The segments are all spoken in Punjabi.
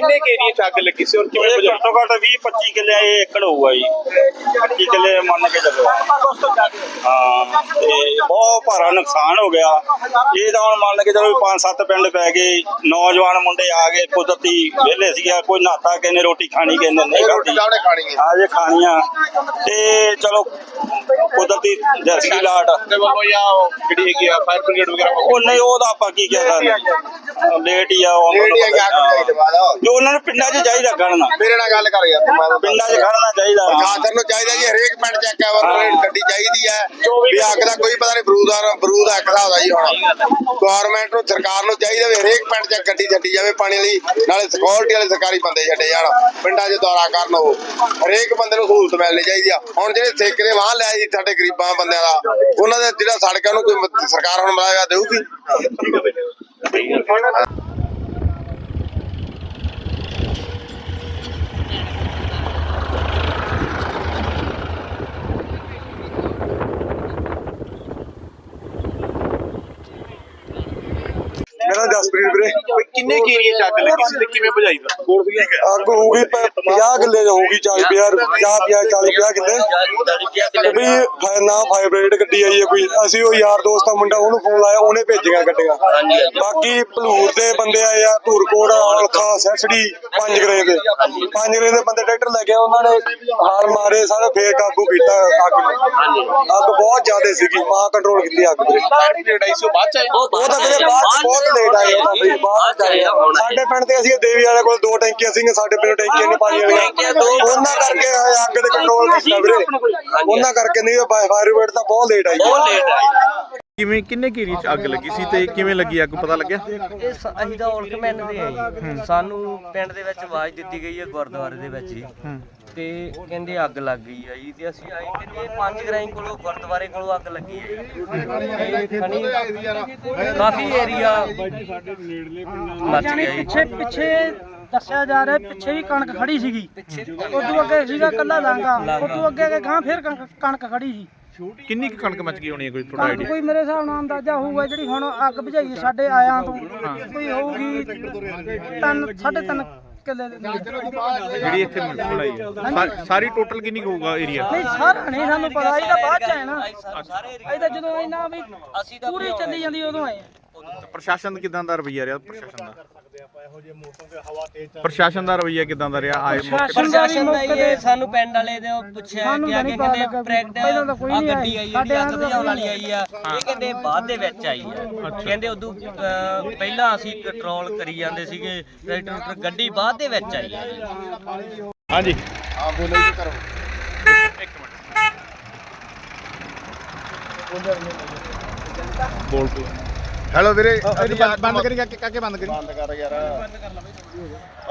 ਕਿੰਨੇ ਕੇ ਏਰੀਏ ਚ ਅੱਗ ਲੱਗੀ ਸੀ ਔਰ ਕਿਵੇਂ ਇਹ ਬੁਝਾਈ ਘੱਟੋ ਘੱਟ 20 25 ਕਿੱਲੇ ਇਹ ਏਕੜ ਹੋਊਗਾ ਜੀ। 25 ਕਿੱਲੇ ਮੰਨ ਕੇ ਚੱਲੋ। ਹਾਂ ਤੇ ਬਹੁਤ ਭਾਰਾ ਨੁਕਸਾਨ ਹੋ ਗਿਆ। ਇਹ ਤਾਂ ਹੁਣ ਮੰਨ ਕੇ ਚਲੋ ਪੰਜ ਸੱਤ ਪਿੰਡ ਪੈ ਗਏ। ਨੌਜਵਾਨ ਮੁੰਡੇ ਆ ਗਏ ਕੁਦਰਤੀ ਵਿਹਲੇ ਸੀਗੇ ਕੋਈ ਨਹਾਤਾ ਨੇ ਰੋਟੀ ਖਾਣੀ ਨੇ ਨਹੀਂ ਰੋਟੀ ਖਾਣੀ ਆ ਜੇ ਖਾਣੀਆਂ। ਤੇ ਚਲੋ ਕੁਦਰਤੀ ਜੈਸੀ ਲਾਟ। ਤੇ ਵੱਲੋਂ ਜਾਂ ਉਹ ਜਿਹੜੀ ਹੈਗੀ ਆ ਫਾਇਰ ਬ੍ਰਿਗੇਡ ਵਗੈਰਾ? ਉਹ ਨਹੀਂ ਉਹਦਾ ਆਪਾਂ ਕੀ ਕਹਿ ਸਕਦੇ ਲੇਟ ਹੀ ਆ ਉਹ ਲੇਟ ਹੀ ਆ ਉਹਨਾਂ ਨੂੰ ਪਿੰਡਾਂ 'ਚ ਚਾਹੀਦਾ ਖੜਨਾ। ਮੇਰੇ ਨਾਲ ਗੱਲ ਕਰ ਯਾਰ ਤੂੰ ਮੈਂ ਤਾਂ ਪਿੰਡਾਂ 'ਚ ਖੜਨਾ ਚਾਹੀਦਾ। ਪ੍ਰਸ਼ਾਸਨ ਨੂੰ ਚਾਹੀਦਾ ਜੀ ਹਰੇਕ ਪਿੰਡ ਚ ਇੱਕ ਐਵਰਗ੍ਰੇਡ ਗੱਡੀ ਚਾਹੀਦੀ ਹੈ। ਵੀ ਅੱਗ ਦਾ ਕੋਈ ਪਤਾ ਨਹੀਂ ਬਰੂਦਾਰ ਬਰੂਦ ਅੱਗ ਦਾ ਹੁੰਦਾ ਜੀ ਹੁਣ ਗਵਰਨਮੈਂਟ ਨੂੰ ਸਰਕਾਰ ਨੂੰ ਚਾਹੀਦਾ ਵੀ ਹਰੇਕ ਪਿੰਡ ਚ ਗੱਡੀ ਛੱਡੀ ਜਾਵੇ ਪਾਣੀ ਲਈ ਨਾਲੇ ਸਿਕਿਉਰਿਟੀ ਵਾਲੇ ਸਰਕਾਰੀ ਬੰਦੇ ਛੱਡੇ ਜਾਣ। ਪਿੰਡਾਂ 'ਚ ਦੌਰਾ ਕਰਨ ਉਹ। ਹਰੇਕ ਬੰਦੇ ਨੂੰ ਸਹੂਲਤ ਮਿਲਣੀ ਚਾਹੀਦੀ ਆ। ਹੁਣ ਜਿਹੜੇ ਠੇਕੇ ਦੇ ਵਾਹਨ ਲਿਆ ਜੀ ਸਾਡੇ ਗਰੀਬਾਂ ਬੰਦਿਆਂ ਦਾ ਉਹਨਾਂ ਦੇ ਜਿਹੜਾ ਸੜਕਾਂ ਨੂੰ ਕੋਈ ਸਰਕਾਰ ਹੁਣ ਮੁਆਵਜ਼ਾ ਦੇਊਗੀ ਮੇਰਾ ਜਸਪ੍ਰੀਤ ਵੀਰੇ ਵੀ ਕਿੰਨੇ ਕੇ ਚ ਅੱਗ ਲੱਗੀ ਸੀ ਤੇ ਕਿਵੇਂ ਬੁਝਾਈ ਦਾ? ਅੱਗ ਹੋਊਗੀ 50 ਕਿੱਲੇ ਹੋਊਗੀ 40 50 50 50 40 50 ਕਿੱਲੇ। ਵੀ ਫਾਇਰ ਨਾ ਗੱਡੀ ਆਈ ਹੈ ਕੋਈ। ਅਸੀਂ ਉਹ ਯਾਰ ਦੋਸਤ ਦਾ ਮੁੰਡਾ ਉਹਨੂੰ ਫੋਨ ਲਾਇਆ ਉਹਨੇ ਭੇਜੀਆਂ ਗੱਡੀਆਂ। ਬਾਕੀ ਭਲੂਰ ਦੇ ਬੰਦੇ ਆਏ ਆ ਧੂਰਕੋਟ ਅਲਖਾ ਸੈਸੜੀ ਪੰਜ ਗਰੇ ਦੇ। ਪੰਜ ਗਰੇ ਦੇ ਬੰਦੇ ਟਰੈਕਟਰ ਲੈ ਕੇ ਆਏ, ਉਹਨਾਂ ਨੇ ਹਾਰ ਮਾਰੇ ਸਾਰੇ ਫੇਰ ਕਾਬੂ ਕੀਤਾ ਅੱਗ ਨੂੰ। ਅੱਗ ਬਹੁਤ ਜ਼ਿਆਦਾ ਸੀਗੀ ਮਾਂ ਕੰਟਰੋਲ ਕੀਤੀ ਅੱਗ ਵੀਰੇ ਫਾਇਰ ਬ੍ਰਿਗੇਡ ਆਈ ਸੀ ਉਹ ਬਾਅਦ ਚ ਆਈ? ਉਹ ਤਾਂ ਵੀਰੇ ਬਾਅਦ ਬਹੁਤ ਲੇਟ ਆਏ ਉਹ ਤਾਂ ਸਾਡੇ ਪਿੰਡ ਤੇ ਅਸੀਂ ਦੇਵੀ ਵਾਲੇ ਕੋਲ ਦੋ ਟੈਂਕੀਆਂ ਸੀਗੀਆਂ ਸਾਡੇ ਪਿੰਡ ਟੈਂਕੀਆਂ ਨਹੀਂ ਪਾਣੀ ਵਾਲੀਆਂ ਉਹਨਾਂ ਕਰਕੇ ਆਏ ਅੱਗ ਦੇ ਕੰਟਰੋਲ ਕੀਤਾ ਵੀਰੇ ਉਹਨਾਂ ਕਰਕੇ ਨਹੀਂ ਫਾਇਰ ਬ੍ਰਿਗੇਡ ਤਾਂ ਬਹੁਤ ਲੇਟ ਆਈ। ਬਹੁਤ ਲੇਟ ਆਈ। ਕਿਵੇਂ ਕਿੰਨੇ ਕੇ ਏਰੀਏ ਚ ਅੱਗ ਲੱਗੀ ਸੀ ਤੇ ਕਿਵੇਂ ਲੱਗੀ ਅੱਗ? ਪਤਾ ਲੱਗਿਆ? ਇਹ ਸ- ਅਸੀਂ ਤਾਂ ਔਲਖ ਮੈਨ ਦੇ ਆ ਜੀ। ਸਾਨੂੰ ਪਿੰਡ ਦੇ ਵਿੱਚ ਆਵਾਜ਼ ਦਿੱਤੀ ਗਈ ਹੈ ਗੁਰਦੁਆਰੇ ਦੇ ਵਿੱਚ ਜੀ। ਤੇ ਕਹਿੰਦੇ ਅੱਗ ਲੱਗ ਗਈ ਆ ਜੀ। ਤੇ ਅਸੀਂ ਆਏ ਕਹਿੰਦੇ ਇਹ ਪੰਜ ਗਰਾਈ ਕੋਲੋਂ ਗੁਰਦੁਆਰੇ ਕੋਲੋਂ ਅੱਗ ਲੱਗੀ ਹੈ ਜੀ। ਕਾਫੀ ਏਰੀਆ ਮੱਚ ਜਾਣੀ ਗਿਆ ਜੀ। ਪਿੱਛੇ ਪਿੱਛੇ ਦੱਸਿਆ ਜਾ ਰਿਹਾ ਪਿੱਛੇ ਵੀ ਕਣਕ ਖੜੀ ਸੀਗੀ। ਉਦੋਂ ਅੱਗੇ ਸੀਗਾ ਕੱਲਾ ਲਾਂਗਾ ਉਦੋਂ ਅੱਗੇ ਅੱਗੇ ਗਾਂ ਫਿਰ ਕਣਕ ਕਣਕ ਖੜੀ ਸੀ। ਕਿੰਨੀ ਕੁ ਕਣਕ ਮੱਚ ਗਈ ਹੋਣੀ ਹੈ ਕੋਈ ਥੋੜਾ ਕਣਕ ਆਈਡੀਆ ਕੋਈ ਮੇਰੇ ਹਿਸਾਬ ਨਾਲ ਅੰਦਾਜ਼ਾ ਹੋਊਗਾ ਜਿਹੜੀ ਹੁਣ ਅੱਗ ਬੁਝਾਈ ਸਾਡੇ ਆਇਆਂ ਤੋਂ ਕੋਈ ਹੋਊਗੀ ਤਿੰਨ ਸਾਢੇ ਤਿੰਨ ਕਿੱਲੇ ਦੇ ਨਹੀਂ ਜਿਹੜੀ ਇੱਥੇ ਬਣਾਈ ਹੈ। ਸਾ- ਸਾਰੀ ਟੋਟਲ ਕਿੰਨੀ ਕੁ ਹੋਊਗਾ ਏਰੀਆ ਸਾਰਾ ਨਹੀਂ ਸਾਨੂੰ ਪਤਾ ਇਹਦਾ ਬਾਅਦ ਚ ਆਇਆ ਨਾ। ਸਾਰੇ ਏਰੀਆ ਇਹ ਤਾਂ ਜਦੋਂ ਇਹਨਾਂ ਵੀ ਅਸੀਂ ਤਾਂ ਪੂਰੀ ਚੱਲੀ ਜਾਂਦੀ ਉਦੋਂ ਆਏ ਪ੍ਰਸ਼ਾਸਨ ਕਿਦਾਂ ਦਾ ਰਵਈਆ ਰਿਹਾ? ਪ੍ਰਸ਼ਾਸਨ ਦਾ? ਪ੍ਰਸ਼ਾਸਨ ਦਾ ਰਵਈਆ ਕਿਦਾਂ ਦਾ ਰਿਹਾ? ਆਏ ਮੌਕੇ ਤੇ? ਪ੍ਰਸ਼ਾਸਨ ਦਾ ਹੀ ਇਹ ਸਾਨੂੰ ਪਿੰਡ ਵਾਲੇ ਦੇ ਉਹ ਪੁੱਛਿਆ ਸਾਨੂੰ ਕਿ ਤਾਂ ਅੱਗੇ ਨਹੀਂ ਪਤਾ ਕਹਿੰਦੇ ਲੱਗਾ, ਪਹਿਲਾਂ ਤਾਂ ਕੋਈ ਆ ਨਹੀਂ ਗੱਡੀ ਆਈ, ਜਿਹੜੀ ਅੱਗ ਤਾਂ ਬੁਝਾਉਣ ਵਾਲੀ ਆਈ ਆ ਇਹ ਕਹਿੰਦੇ ਬਾਅਦ ਦੇ ਵਿੱਚ ਆਈ ਆ। ਕਹਿੰਦੇ ਉਦੋਂ ਅਹ, ਪਹਿਲਾਂ ਅਸੀਂ ਕੰਟਰੋਲ ਕਰੀ ਜਾਂਦੇ ਸੀਗੇ ਟਰੈਕਟਰ ਗੱਡੀ ਬਾਅਦ ਦੇ ਵਿੱਚ ਆਈ ਆ। ਹਾਂਜੀ। ਹਾਂ ਬੋਲੋ ਜੀ ਕਰੋ। ਬੋਲ। ਤੂੰ ਹੈਲੋ ਵੀਰੇ। ਅਸੀਂ ਬੰਦ ਕਰੀ ਕਾਕੇ ਬੰਦ ਕਰੀ। ਬੰਦ ਕਰ ਯਾਰ।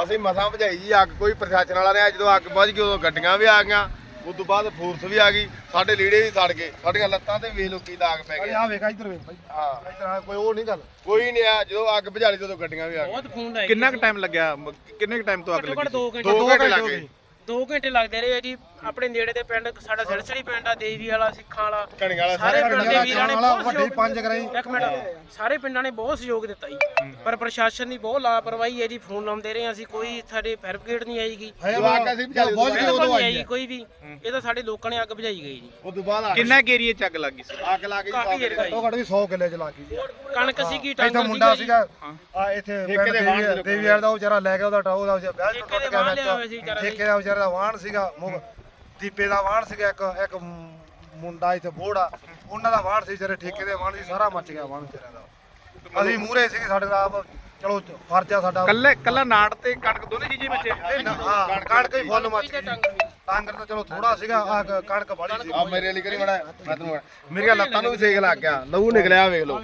ਅਸੀਂ ਮਸਾਂ ਭਜਾਈ ਜੀ ਅੱਗ ਕੋਈ ਪ੍ਰਸ਼ਾਸਨ ਵਾਲਾ ਰਿਹਾ ਜਦੋਂ ਅੱਗ ਬੁਝ ਗਈ ਉਦੋਂ ਗੱਡੀਆਂ ਵੀ ਆ ਗਈਆਂ। ਉਸ ਤੋਂ ਬਾਅਦ ਫੋਰਸ ਵੀ ਆ ਗਈ। ਸਾਡੇ ਲੀੜੇ ਵੀ ਸੜ ਗਏ। ਸਾਡੀਆਂ ਲੱਤਾਂ ਤੇ ਵੇਖ ਲੋ ਕੀ ਦਾਗ ਪੈ ਗਏ। ਆ ਵੇਖ ਇੱਧਰ ਵੇਖ ਬਾਈ। ਹਾਂ। ਇੱਧਰ ਕੋਈ ਉਹ ਨਹੀਂ ਗੱਲ। ਕੋਈ ਨਹੀਂ ਆ ਜਦੋਂ ਅੱਗ ਬੁਝਾਲੀ ਜਦੋਂ ਗੱਡੀਆਂ ਵੀ ਆ ਗਈਆਂ। ਕਿੰਨਾ ਕੁ ਟਾਈਮ ਲੱਗਿਆ? ਮ- ਕਿੰਨੇ ਕੁ ਟਾਈਮ ਤੋਂ ਅੱਗ ਲੱਗੀ ਸੀ? 2 ਘੰਟੇ ਦੋ ਘੰਟੇ ਲੱਗ ਗਏ। 2 ਘੰਟੇ ਲੱਗਦੇ ਰਹੇ ਜੀ। ਆਪਣੇ ਨੇੜੇ ਦੇ ਪਿੰਡ ਸਾਡਾ ਸਿਲਸਲੀ ਪਿੰਡ ਆ ਦੇਵੀ ਵਾਲਾ ਸਿੱਖਾਂ ਵਾਲਾ। ਕਣੀਆਂ ਵਾਲਾ ਸਾਰੇ ਪਿੰਡ ਦੇ ਵੀਰਾਂ ਨੇ ਬਹੁਤ ਵੱਡੀ ਸਹਿਯੋਗ ਪੰਜ ਕਰਾਈ। ਇੱਕ ਮਿੰਟ। ਸਾਰੇ ਪਿੰਡਾਂ ਨੇ ਬਹੁਤ ਸਹਿਯੋਗ ਦਿੱਤਾ ਜੀ। ਪਰ ਪ੍ਰਸ਼ਾਸਨ ਦੀ ਬਹੁਤ ਲਾਪਰਵਾਹੀ ਹੈ ਜੀ ਫੋਨ ਲਾਉਂਦੇ ਰਹੇ ਅਸੀਂ ਕੋਈ ਸਾਡੇ ਫਾਇਰ ਬ੍ਰਿਗੇਡ ਨਹੀਂ ਆਈਗੀ ਅਸੀਂ ਕੋਈ ਵੀ। ਇਹ ਤਾਂ ਸਾਡੇ ਲੋਕਾਂ ਨੇ ਅੱਗ ਬੁਝਾਈ ਗਈ ਜੀ। ਬਾਅਦ ਆ ਕਿੰਨਾ ਕੁ ਏਰੀਏ ਚ ਅੱਗ ਲੱਗੀ ਸੀ? ਅੱਗ ਲੱਗ ਗਈ ਕਾਫੀ ਏਰੀਆ ਜੀ। ਉਹ ਘੱਟ ਵੀ 100 ਕਿੱਲੇ ਚ ਲਾ ਗਈ ਕਣਕ ਸੀਗੀ ਇੱਥੇ ਟਾਂਗਰ ਮੁੰਡਾ ਸੀਗਾ ਸੀਗਾ ਆ ਇੱਥੇ ਪਿੰਡ ਦੇ ਵਾਹਣ ਉਹ ਵਿਚਾਰਾ ਲੈ ਗਿਆ ਉਹਦਾ ਟਾਉ ਦਾ ਵਿਚਾਰਾ ਵਿਆਹ ਚ ਠੇਕੇ ਟੁੱਟ ਦੇ ਗਿਆ ਵਾਹਣ ਲਿਆ ਹੋਇਆ ਸੀ ਵਿੱਚ ਵਿਚਾਰਾ ਠੇਕੇ ਦਾ ਵਿਚਾਰਾ ਦਾ ਵਾਹਣ ਸੀਗਾ ਮੁਗ ਦੀਪੇ ਦਾ ਵਾਹਣ ਸੀਗਾ ਇੱਕ ਇੱਕ ਮੁੰਡਾ ਇੱਥੇ ਬੋੜਾ। ਉਹਨਾਂ ਦਾ ਵਾਹਣ ਸੀ ਜਿਹੜੇ ਠੇਕੇ ਦੇ ਵਾਹਣ ਸੀ ਸਾਰਾ ਮੱਚ ਗਿਆ ਵਾਹਣ ਵਿਚਾਰਿਆਂ ਦਾ। ਅਸੀਂ ਮੂਹਰੇ ਸੀਗੇ ਸਾਡੇ ਦਾ ਆਪ ਚਲੋ ਫਰਜ਼ ਸਾਡਾ। ਕੱਲੇ ਕੱਲਾ ਨਾੜ ਤੇ ਕਣਕ ਦੋਨੇ ਚੀਜ਼ੇ ਵਿੱਚ ਇਹ ਨਾ- ਹਾਂ ਕਣਕ ਹੀ ਫੁੱਲ ਮੱਚ ਗਈ। ਟਾਂਗਰ ਤਾਂ ਚਲੋ ਥੋੜਾ ਸੀਗਾ ਆ ਕਣਕ ਬੜੀ ਸੀ। ਆ ਮੇਰੇ ਲਈ ਕਰੀ ਮੜਾ ਮੈਂ ਤੈਨੂੰ ਕਹਿਣਾ। ਮੇਰੀਆਂ ਲੱਤਾਂ ਨੂੰ ਵੀ ਸੇਕ ਲੱਗ ਗਿਆ। ਲਹੂ ਨਿਕਲਿਆ ਵੇਖ ਲਓ।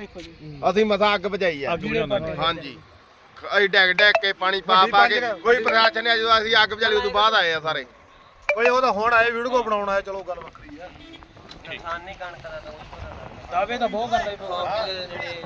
ਅਸੀਂ ਮਸਾਂ ਅੱਗ ਬੁਝਾਈ ਆ। ਹਾਂਜੀ। ਅਸੀਂ ਡੈਗ ਡੈਗ ਕੇ ਪਾਣੀ ਪਾ ਪਾ ਕੇ ਕੋਈ ਪ੍ਰਸ਼ਾਸਨ ਜਦੋਂ ਅਸੀਂ ਅੱਗ ਬੁਝਾਲੀ ਉਦੋਂ ਬਾਅਦ ਆਏ ਆ ਸਾਰੇ। ਓਏ ਉਹ ਤਾਂ ਹੁਣ ਆਏ ਵੀਡੀਓ ਬਣਾਉਣ ਆਇਆ ਚਲੋ ਗੱਲ ਵੱਖਰੀ ਆ। ਖਾਨੇ ਕਣਕ ਦਾ ਦਾਅਵੇ ਤਾਂ ਬਹੁਤ ਕਰਦਾ ਜੀ ਜਿਹੜੇ